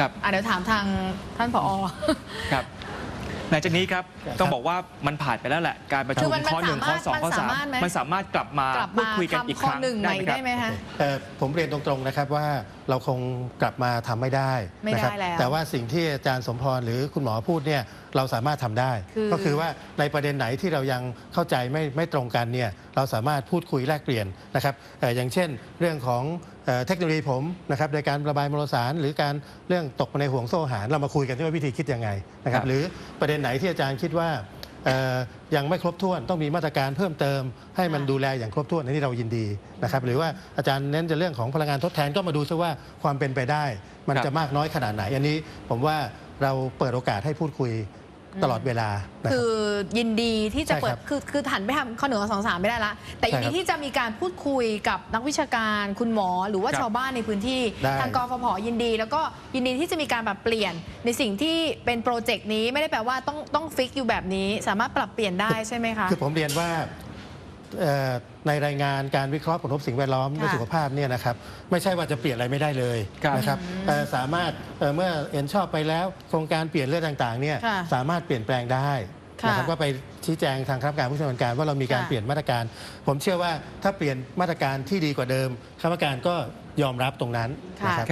ครับอะเดี๋ยวถามทางท่านผอ ครับหลังจากนี้ครับครับต้องบอกว่ามันผ่านไปแล้วแหละ การประชุคืมอมันข้อหนึ่งข้อสองข้อมันสาสามมารถไหมมันสามารถกลับมากลับพูดมาคุยกันอีกทำคข้อรั้งหนึ่งใหม่ไหมคได้รับไหมคะเอ่อผมเรียนตรงๆนะครับว่าเราคงกลับมาทำไม่ได้ไม่ได้นะครับแล้วแต่ว่าสิ่งที่อาจารย์สมพรหรือคุณหมอพูดเนี่ยเราสามารถทำได้คือก็คือว่าในประเด็นไหนที่เรายังเข้าใจไม่ไม่ตรงกันเนี่ยเราสามารถพูดคุยแลกเปลี่ยนนะครับเอ่ออย่างเช่น เรื่องของ เอ่อเทคโนโลยีผมนะครับในการระบายมลสาร หรือการเรื่องตกมาในห่วงโซ่อาหาร เรามาคุยกันที่ว่าวิธีคิดยังไงนะครัครับบหรือประเด็นไหนที่อาจารย์คิดว่าเอ่อยังไม่ครบถ้วนต้องมีมาตรการเพิ่มเติม ให้มันค่ะดูแลอย่างครบถ้วนอันนี้เรายินดีนะครับหรือว่าอาจารย์เน้นจะเรื่องของพลังงานทดแทนก็มาดูซะว่าความเป็นไปได้ มันครับจะมากน้อยขนาดไหน อันนี้ผมว่าเราเปิดโอกาสให้พูดคุย ตลอดเวลานะคคืรับอยินดีที่จะใช่เปิคดรับคือคือหันไปทำข้อหนึ่งข้อสองสามไม่ได้ละแต่ยินดีใช่ครับที่จะมีการพูดคุยกับนักวิชาการคุณหมอหรือว่าครับชาวบ้านในพื้นที่ได้ทางกฟผยินดี แล้วก็ยินดีที่จะมีการปรับเปลี่ยนในสิ่งที่เป็นโปรเจกต์นี้ไม่ได้แปลว่าต้องต้องฟิกอยู่แบบนี้ สามารถปรับเปลี่ยนได้ใช่ไหมคะ คือผมเรียนว่าเอ่อ ในรายงานการวิเคราะห์ผลกระทบสิ่งแวดล้อมค่ะและสุขภาพเนี่ยนะครับไม่ใช่ว่าจะเปลี่ยนอะไรไม่ได้เลยครับนะครับเอ่อสามารถเอ่อเมื่อเห็นชอบไปแล้ว โครงการเปลี่ยนเรื่องต่างๆเนี่ยค่ะสามารถเปลี่ยนแปลงได้ค่ะนะครับก็ไปชี้แจงทางคณะกรรมการผู้ชำนาญการว่าเรามีการค่ะเปลี่ยนมาตรการ ผมเชื่อว่าถ้าเปลี่ยนมาตรการที่ดีกว่าเดิมคณะกรรมการก็ยอมรับตรงนั้นนะครับ